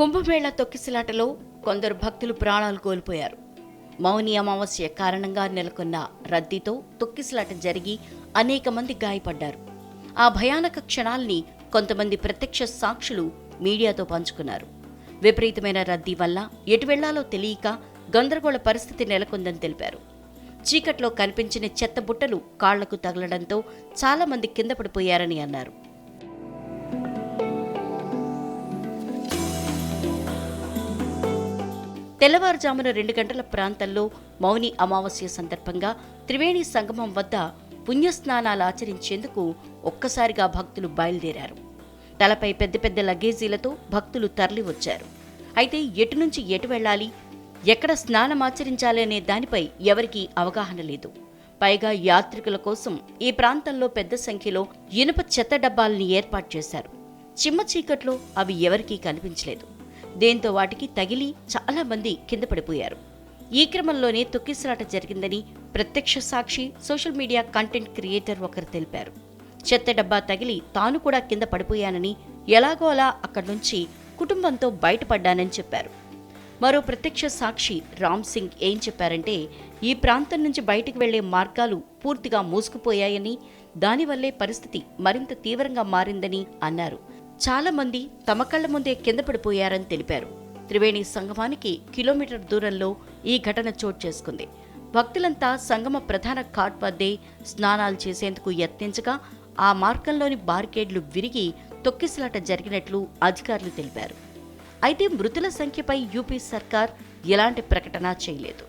కుంభమేళ తొక్కిసలాటలో కొందరు భక్తులు ప్రాణాలు కోల్పోయారు. మౌని అమావాస్య కారణంగా నెలకొన్న రద్దీతో తొక్కిసలాట జరిగి అనేక మంది గాయపడ్డారు. ఆ భయానక క్షణాల్ని కొంతమంది ప్రత్యక్ష సాక్షులు మీడియాతో పంచుకున్నారు. విపరీతమైన రద్దీ వల్ల ఎటు వెళ్ళాలో తెలియక గందరగోళ పరిస్థితి నెలకొందని తెలిపారు. చీకట్లో కనిపించిన చెత్త బుట్టలు కాళ్ళకు తగలడంతో చాలామంది కింద పడిపోయారని అన్నారు. తెల్లవారుజామున రెండు గంటల ప్రాంతంలో మౌని అమావాస్య సందర్భంగా త్రివేణి సంగమం వద్ద పుణ్యస్నానాలు ఆచరించేందుకు ఒక్కసారిగా భక్తులు బయలుదేరారు. తలపై పెద్ద పెద్ద లగేజీలతో భక్తులు తరలివచ్చారు. అయితే ఎటు నుంచి ఎటు వెళ్ళాలి ఎక్కడ స్నానమాచరించాలనే దానిపై ఎవరికీ అవగాహన లేదు. పైగా యాత్రికుల కోసం ఈ ప్రాంతంలో పెద్ద సంఖ్యలో ఇనుప చెత్త డబ్బాల్ని ఏర్పాటు చేశారు. చిమ్మ చీకట్లో అవి ఎవరికీ కనిపించలేదు. దీంతో వాటికి తగిలి చాలా మంది కింద పడిపోయారు. ఈ క్రమంలోనే తొక్కిసలాట జరిగిందని ప్రత్యక్ష సాక్షి సోషల్ మీడియా కంటెంట్ క్రియేటర్ ఒకరు తెలిపారు. చెత్త డబ్బా తగిలి తాను కూడా కింద పడిపోయానని ఎలాగో అలా అక్కడి నుంచి కుటుంబంతో బయటపడ్డానని చెప్పారు. మరో ప్రత్యక్ష సాక్షి రామ్ సింగ్ ఏం చెప్పారంటే ఈ ప్రాంతం నుంచి బయటకు వెళ్ళే మార్గాలు పూర్తిగా మూసుకుపోయాయని దానివల్లే పరిస్థితి మరింత తీవ్రంగా మారిందని అన్నారు. చాలా మంది తమ కళ్ళ ముందే కింద పడిపోయారని తెలిపారు. త్రివేణి సంగమానికి కిలోమీటర్ దూరంలో ఈ ఘటన చోటు చేసుకుంది. భక్తులంతా సంగమ ప్రధాన ఘాట్ వద్దే స్నానాలు చేసేందుకు యత్నించగా ఆ మార్గంలోని బార్కేడ్లు విరిగి తొక్కిసలాట జరిగినట్లు అధికారులు తెలిపారు. అయితే మృతుల సంఖ్యపై యూపీ సర్కార్ ఎలాంటి ప్రకటన చేయలేదు.